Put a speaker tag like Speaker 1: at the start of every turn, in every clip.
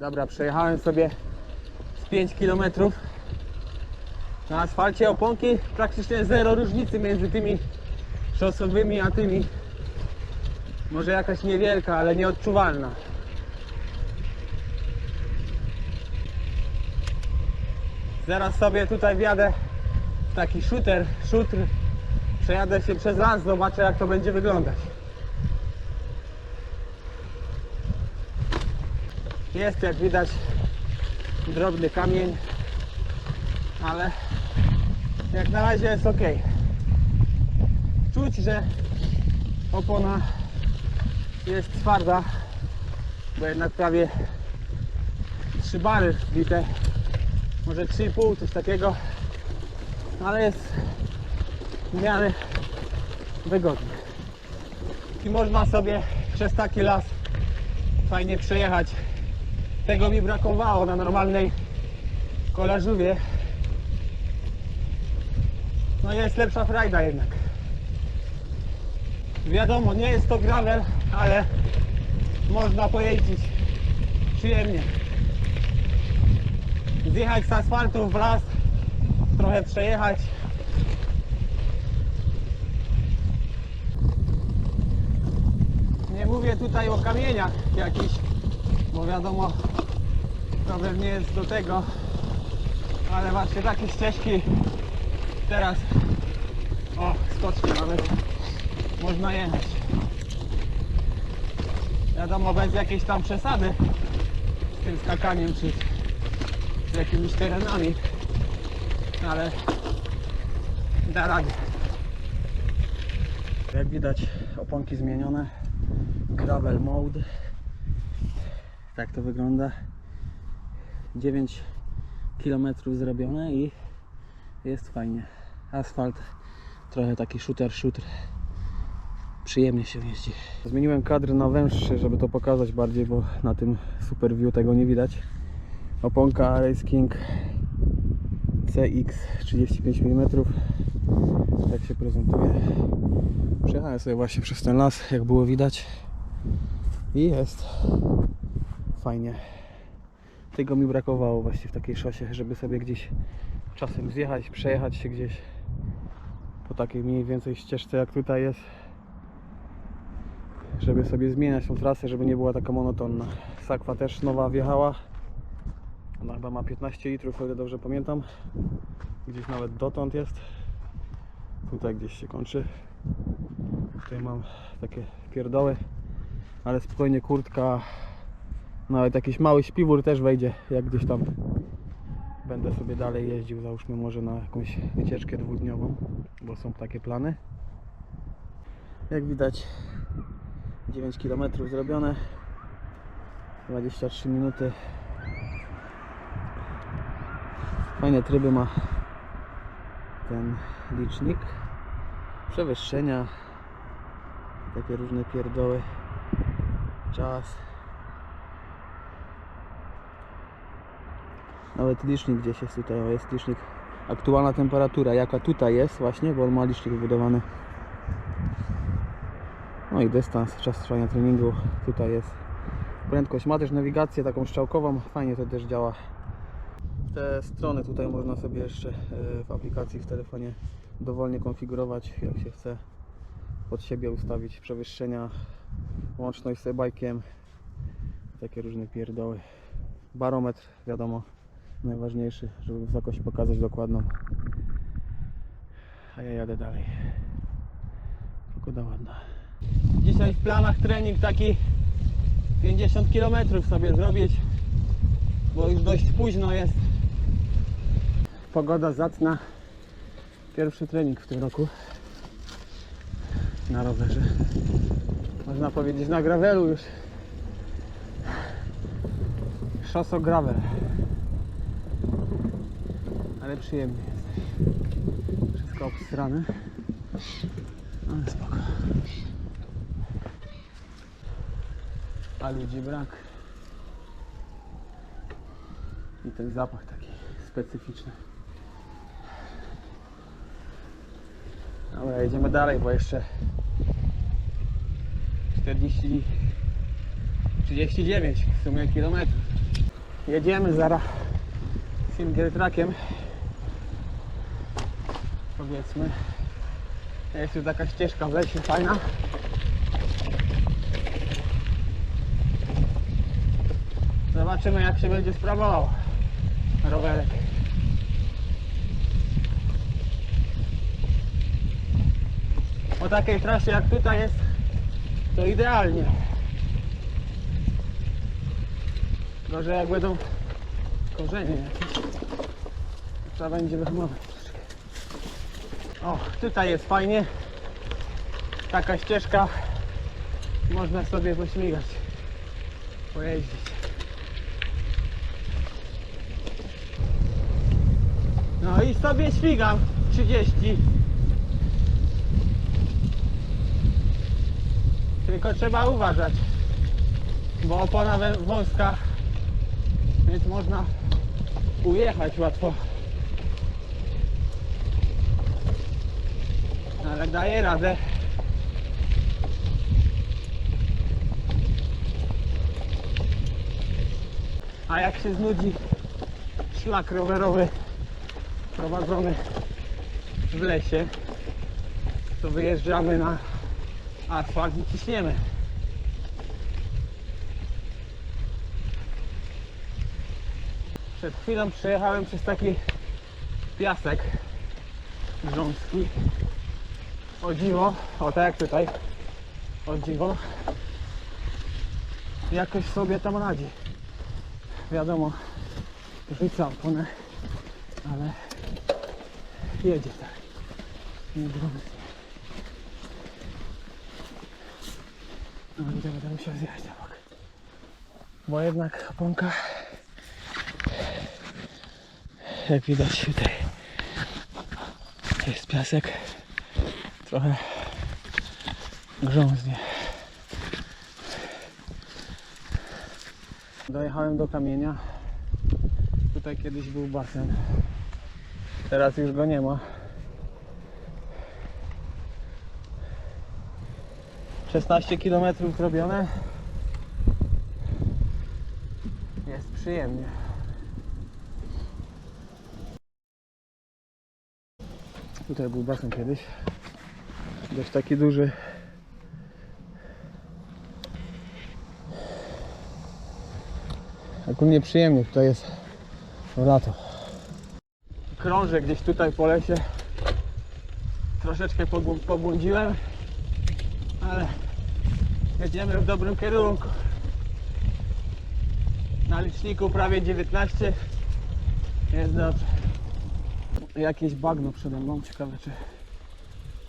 Speaker 1: Dobra, przejechałem sobie z 5 km. Na asfalcie oponki praktycznie zero różnicy między tymi szosowymi a tymi. Może jakaś niewielka, ale nieodczuwalna. Zaraz sobie tutaj wjadę w taki shooter, szutr. Przejadę się przez las, zobaczę jak to będzie wyglądać. Jest jak widać drobny kamień, ale jak na razie jest ok. Czuć, że opona jest twarda, bo jednak prawie 3 bary wbite, może 3,5, coś takiego, ale jest w miarę wygodnie. I można sobie przez taki las fajnie przejechać. Tego mi brakowało na normalnej kolażówie. No jest lepsza frajda jednak. Wiadomo, nie jest to gravel, ale można pojeździć przyjemnie. Zjechać z asfaltu w las, trochę przejechać. Nie mówię tutaj o kamieniach jakichś, bo wiadomo, problem nie jest do tego, ale właśnie takie ścieżki teraz, o, skocznie nawet, można jechać. Wiadomo, bez jakiejś tam przesady z tym skakaniem czy z jakimiś terenami, ale da radę. Jak widać oponki zmienione, gravel mode, tak to wygląda. 9 km zrobione i jest fajnie. Asfalt, trochę taki shooter, shooter. Przyjemnie się jeździ. Zmieniłem kadr na węższy, żeby to pokazać bardziej, bo na tym super view tego nie widać. Oponka Race King CX 35 mm. Tak się prezentuje. Przejechałem sobie właśnie przez ten las, jak było widać. I jest fajnie. Tego mi brakowało właśnie w takiej szosie, żeby sobie gdzieś czasem zjechać, przejechać się gdzieś po takiej mniej więcej ścieżce jak tutaj jest. Żeby sobie zmieniać tą trasę, żeby nie była taka monotonna. Sakwa też nowa wjechała. Ona chyba ma 15 litrów, o ile dobrze pamiętam. Gdzieś nawet dotąd jest. Tutaj gdzieś się kończy. Tutaj mam takie pierdoły, ale spokojnie kurtka, nawet jakiś mały śpiwór też wejdzie, jak gdzieś tam. Będę sobie dalej jeździł, załóżmy może na jakąś wycieczkę dwudniową, bo są takie plany. Jak widać 9 km zrobione, 23 minuty. Fajne tryby ma ten licznik. Przewyższenia. Takie różne pierdoły. Czas nawet licznik gdzieś jest tutaj o, jest licznik. Aktualna temperatura jaka tutaj jest właśnie bo on ma licznik wybudowany. No i dystans czas trwania treningu tutaj jest. Prędkość ma też nawigację taką strzałkową fajnie to też działa. Te strony tutaj można sobie jeszcze e, w aplikacji w telefonie dowolnie konfigurować jak się chce. Pod siebie ustawić przewyższenia łączność z e-bike'iem takie różne pierdoły. Barometr wiadomo najważniejszy żeby wysokość pokazać dokładną. A ja jadę dalej. Pogoda ładna. Dzisiaj w planach trening taki 50 km sobie zrobić bo już dość późno jest. Pogoda zacna. Pierwszy trening w tym roku. Na rowerze. Można powiedzieć na gravelu już. Szoso gravel ale przyjemnie jest. Wszystko obstrane ale spoko. A ludzi brak. I ten zapach taki specyficzny. Dobra, jedziemy dalej, bo jeszcze 40 39 w sumie kilometrów. Jedziemy zaraz single trackiem. Powiedzmy. Jest tu taka ścieżka w lesie fajna. Zobaczymy jak się będzie sprawował rowerek. Po takiej trasie jak tutaj jest, to idealnie. Że jak będą korzenie jakieś, trzeba będzie wyhamować. O, tutaj jest fajnie. Taka ścieżka. Można sobie pośmigać, pojeździć. No i sobie śmigam 30. Tylko trzeba uważać, bo opona wąska, więc można ujechać łatwo. Ale daje radę. A jak się znudzi szlak rowerowy prowadzony w lesie, to wyjeżdżamy na asfalt i ciśniemy. Przed chwilą przejechałem przez taki piasek grząski. O dziwo, o tak jak tutaj, o dziwo, jakoś sobie tam radzi. Wiadomo, rzuca oponę, ale jedzie tak. Nie. No i będę musiał zjechać na. Bo jednak oponka, jak widać tutaj, jest piasek, trochę grząznie. Dojechałem do kamienia. Tutaj kiedyś był basen. Teraz już go nie ma. 16 km zrobione. Jest przyjemnie. Tutaj był basen kiedyś. Dość taki duży. Ogólnie przyjemnie tutaj jest w lato. Krążę gdzieś tutaj po lesie. Troszeczkę pobł- pobłądziłem, ale jedziemy w dobrym kierunku. Na liczniku prawie 19. Jest dobrze. Jakieś bagno przede mną. Ciekawe czy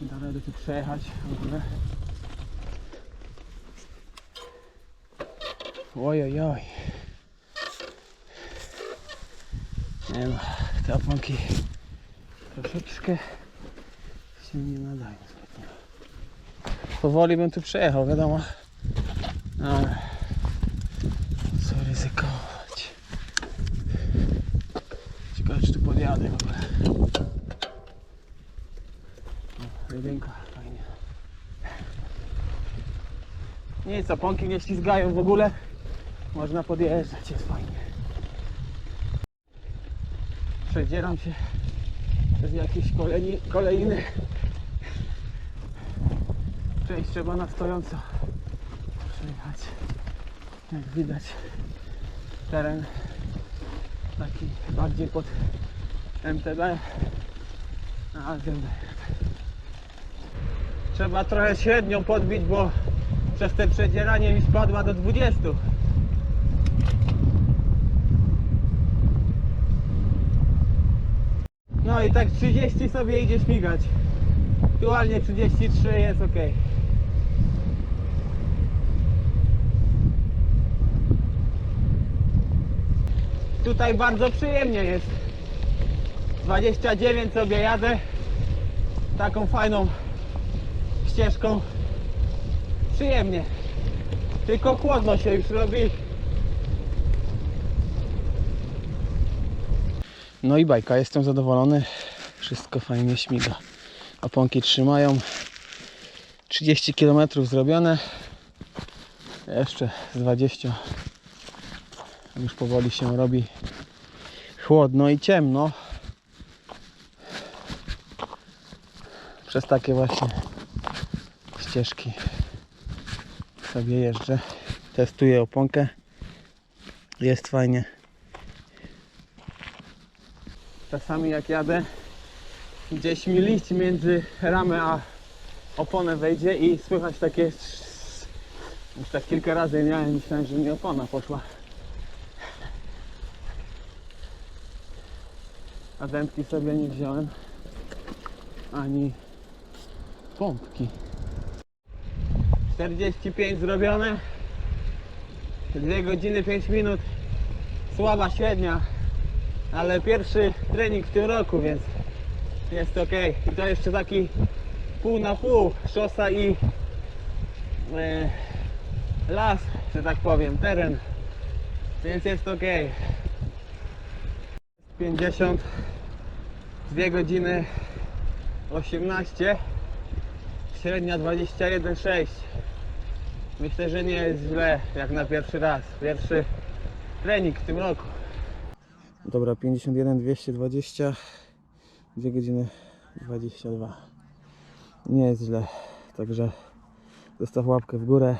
Speaker 1: da radę tu przejechać w ogóle. Oj, oj. Nie no, te oponki troszeczkę się nie nadają. Powoli bym tu przejechał, wiadomo. Ale co ryzykować. Ciekawe czy tu podjadę w ogóle. O, jedynka, fajnie. Nic, oponki nie ślizgają w ogóle. Można podjeżdżać, jest fajnie. Przedzieram się przez jakieś kolejni, kolejny. Część trzeba na stojąco przejechać. Jak widać teren taki bardziej pod MTB. A, wiem. Trzeba trochę średnią podbić, bo przez te przedzieranie mi spadła do 20. No i tak 30 sobie idzie śmigać. Aktualnie 33 jest ok. Tutaj bardzo przyjemnie jest. 29 sobie jadę. Taką fajną ścieżką. Przyjemnie. Tylko chłodno się już robi. No i bajka, jestem zadowolony. Wszystko fajnie śmiga. Oponki trzymają. 30 km zrobione. Jeszcze z 20 Już powoli się robi chłodno i ciemno. Przez takie właśnie ścieżki sobie jeżdżę. Testuję oponkę. Jest fajnie. Czasami jak jadę, gdzieś mi liść między ramę a oponę wejdzie i słychać takie już tak kilka razy miałem, myślałem, że mi opona poszła. A dętki sobie nie wziąłem. Ani pompki. 45 zrobione. 2 godziny 5 minut. Słaba średnia. Ale pierwszy trening w tym roku, więc jest ok. I to jeszcze taki pół na pół. Szosa i e, las, że tak powiem, teren. Więc jest ok. 50 2 godziny 18 średnia 21,6 myślę, że nie jest źle jak na pierwszy raz. Pierwszy trening w tym roku. Dobra 51 220 2 godziny 22 nie jest źle także zostaw łapkę w górę.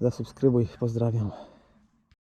Speaker 1: Zasubskrybuj pozdrawiam